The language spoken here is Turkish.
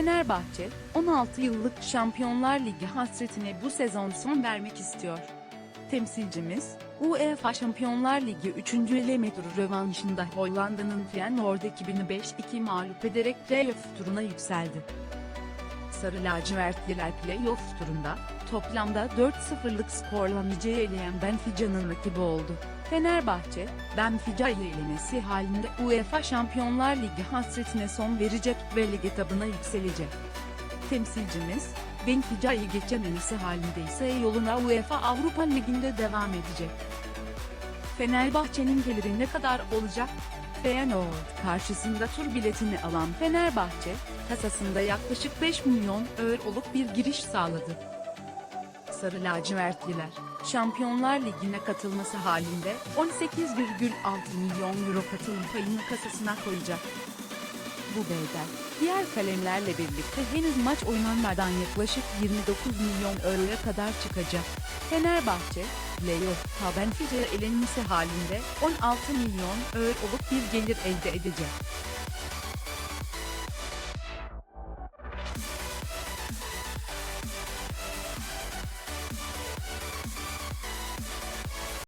Fenerbahçe, 16 yıllık Şampiyonlar Ligi hasretine bu sezon son vermek istiyor. Temsilcimiz, UEFA Şampiyonlar Ligi 3. eleme turu rövanşında Hollanda'nın Feyenoord ekibini 5-2 mağlup ederek playoff turuna yükseldi. Sarı lacivertliler playoff turunda, toplamda 4-0'lık skorla Nice'yi eleyen Benfica'nın rakibi oldu. Fenerbahçe, Benfica'yı elemesi halinde UEFA Şampiyonlar Ligi hasretine son verecek ve lig etabına yükselecek. Temsilcimiz, Benfica'yı geçememesi halinde ise yoluna UEFA Avrupa Ligi'nde devam edecek. Fenerbahçe'nin geliri ne kadar olacak? Feyenoord karşısında tur biletini alan Fenerbahçe, kasasında yaklaşık 5 milyon euroluk bir giriş sağladı. Sarı lacivertliler, Şampiyonlar Ligi'ne katılması halinde 18,6 milyon euro katılım payını kasasına koyacak. Bu bedel, diğer kalemlerle birlikte henüz maç oynanmadan yaklaşık 29 milyon euroya kadar çıkacak. Fenerbahçe, playoff'ta Benfica'ya elenmesi halinde 16 milyon euroluk bir gelir elde edecek.